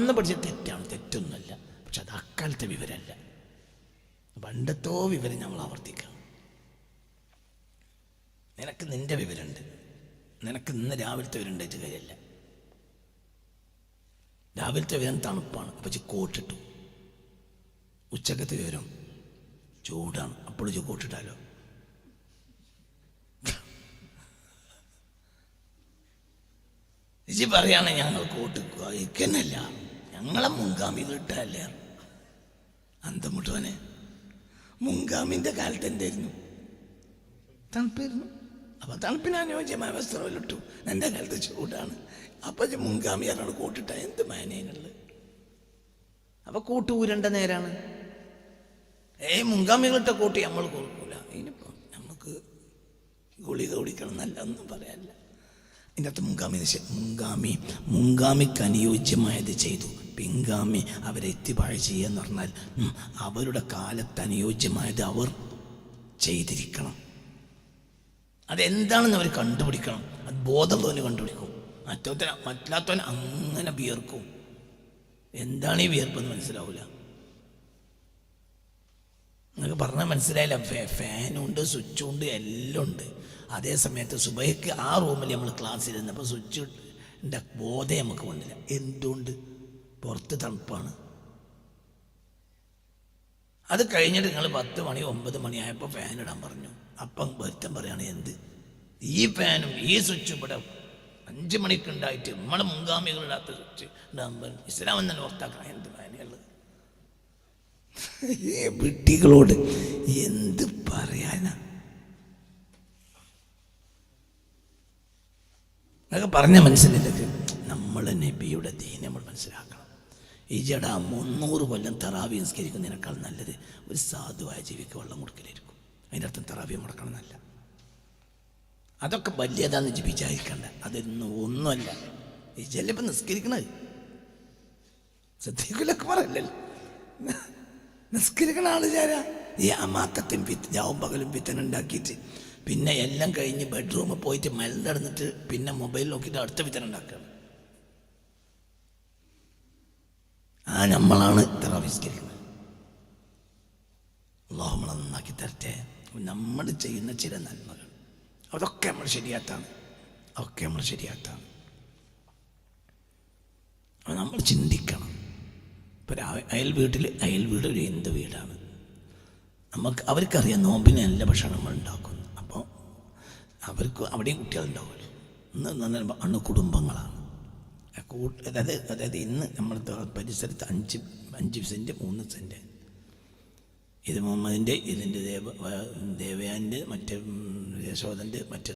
അന്ന് പഠിച്ച തെറ്റാണ് തെറ്റൊന്നുമല്ല. പക്ഷെ അത് അക്കാലത്തെ വിവരമല്ല. പണ്ടത്തോ വിവരം നമ്മൾ ആവർത്തിക്കാം നിനക്ക് നിന്റെ വിവരമുണ്ട്. നിനക്ക് ഇന്ന് രാവിലത്തെ വിവരം ഉണ്ടായിട്ട് കാര്യമല്ല. രാവിലത്തെ വിവരം തണുപ്പാണ്. അപ്പം കോട്ടിട്ടു. ഉച്ചക്കത്തെ വിവരം ചൂടാണ്. അപ്പോൾ കോട്ടിട്ടാലോ? ഇജി പറയാണ് ഞങ്ങൾ കോട്ടിക്കുക. ഇക്കന്നല്ല. ഞങ്ങളെ മുൻഗാമി കിട്ടല്ലേ അന്തമുട്ടവനെ മുൻഗാമിന്റെ കാലത്ത് എന്തായിരുന്നു? തണുപ്പായിരുന്നു. അപ്പൊ തണുപ്പിന് അനുയോജ്യമായ ഇട്ടു എന്റെ കാലത്ത് ചൂടാണ്. അപ്പൊ മുൻഗാമി ആരാണ് കോട്ടിട്ട? എന്ത് മാനേനുള്ളത് അപ്പൊ കൂട്ട് ഊരണ്ട നേരാണ്. ഏയ് മുൻഗാമികളിട്ട കൂട്ടി നമ്മൾ കൊടുക്കൂല. ഇനിയിപ്പോ നമുക്ക് ഗുളിക കുടിക്കണം എന്നല്ല ഒന്നും പറയാനില്ല. ഇതിനകത്ത് മുൻഗാമി മുൻഗാമി മുൻഗാമിക്ക് അനുയോജ്യമായത് ചെയ്തു. പിൻഗാമി അവരെ എത്തിപ്പാഴ ചെയ്യുക പറഞ്ഞാൽ അവരുടെ കാലത്ത് അനുയോജ്യമായത് അവർ ചെയ്തിരിക്കണം. അതെന്താണെന്ന് അവർ കണ്ടുപിടിക്കണം. അത് ബോധമുള്ളവന് കണ്ടുപിടിക്കും. മറ്റോത്തന മറ്റാത്തവൻ അങ്ങനെ വിയർക്കും. എന്താണ് ഈ വിയർപ്പെന്ന് മനസ്സിലാവില്ല നിങ്ങൾക്ക് പറഞ്ഞാൽ മനസ്സിലായില്ല. ഫാനുണ്ട് സ്വിച്ചുണ്ട് എല്ലാം ഉണ്ട് അതേ സമയത്ത് സുബൈക്ക് ആ റൂമിൽ നമ്മൾ ക്ലാസ്സിൽ ഇരുന്നപ്പോൾ സ്വിച്ച് ബോധം നമുക്ക് വന്നില്ല എന്തുകൊണ്ട് പുറത്ത് തണുപ്പാണ്. അത് കഴിഞ്ഞിട്ട് നിങ്ങൾ പത്ത് മണി ഒമ്പത് മണിയായപ്പോൾ ഫാൻ ഇടാൻ പറഞ്ഞു. അപ്പം പൊരുത്തം പറയാണ് എന്ത്? ഈ ഫാനും ഈ സ്വിച്ചും ഇവിടെ അഞ്ച് മണിക്ക് ഉണ്ടായിട്ട് നമ്മളെ മുൻഗാമികളില്ലാത്ത സ്വിച്ച് ഇടാൻ പറഞ്ഞു ഇസ്ലാം തന്നെ ഓർത്താക്കണം എന്ത് ഫാനുള്ളത് ഈ വിട്ടികളോട് എന്ത് പറയാനാ? അതൊക്കെ പറഞ്ഞ മനസ്സിലേക്ക് നമ്മൾ നബിയുടെ ദീൻ നമ്മൾ മനസ്സിലാക്കണം. ഈ ജട മുന്നൂറ് കൊല്ലം തറാവി സംസ്കരിക്കുന്നതിനേക്കാൾ നല്ലത് ഒരു സാധുവായ ജീവിക്ക് വെള്ളം കൊടുക്കലായിരിക്കും അതിന്റെ അർത്ഥം തറാവി മുടക്കണം എന്നല്ല അതൊക്കെ വലിയതാന്ന് ഇജ്ജ് വിചാരിക്കണ്ട അതൊന്നും ഒന്നുമല്ല. ഈ ജല്ലിപ്പം നിസ്കരിക്കണത്. ശ്രദ്ധിക്കലൊക്കെ പറയല്ലല്ലോ നിസ്കരിക്കണ ചാരാ ഈ അമാക്കത്തും വിത്ത് ജാവും പകലും വിത്തനുണ്ടാക്കിയിട്ട് പിന്നെ എല്ലാം കഴിഞ്ഞ് ബെഡ്റൂമിൽ പോയിട്ട് മരുന്നടന്നിട്ട് പിന്നെ മൊബൈൽ നോക്കിയിട്ട് അടുത്ത വിത്തന ആ നമ്മളാണ് ഇത്ര ആവിഷ്കരിക്കുന്നത് അള്ളാഹു നമ്മളെ നന്നാക്കി തരട്ടെ. നമ്മൾ ചെയ്യുന്ന ചില നന്മകൾ. അതൊക്കെ നമ്മൾ ശരിയാത്താണ്. അതൊക്കെ നമ്മൾ ശരിയാത്താണ്. നമ്മൾ ചിന്തിക്കണം. ഇപ്പോൾ അയൽ വീട്ടിൽ അയൽ വീട് ഒരു എന്ത് വീടാണ്? നമുക്ക് അവർക്കറിയാം നോമ്പിന് നല്ല ഭക്ഷണം നമ്മൾ ഉണ്ടാക്കുന്നു. അപ്പോൾ അവർക്ക് അവിടെയും കുട്ടികളുണ്ടാവുമല്ലോ. ഇന്ന് നല്ല അണു കുടുംബങ്ങളാണ്. ആ കൂ- അതായത് അതായത് ഇന്ന് നമ്മൾ പരിസരത്ത് അഞ്ച് അഞ്ച് സെന്റ് മൂന്ന് സെന്റ് ഇത് മുഹമ്മദിന്റെ ഇതിന്റെ ദേവ ദേവയാന്റെ മറ്റേ യശോദന്റെ മറ്റേ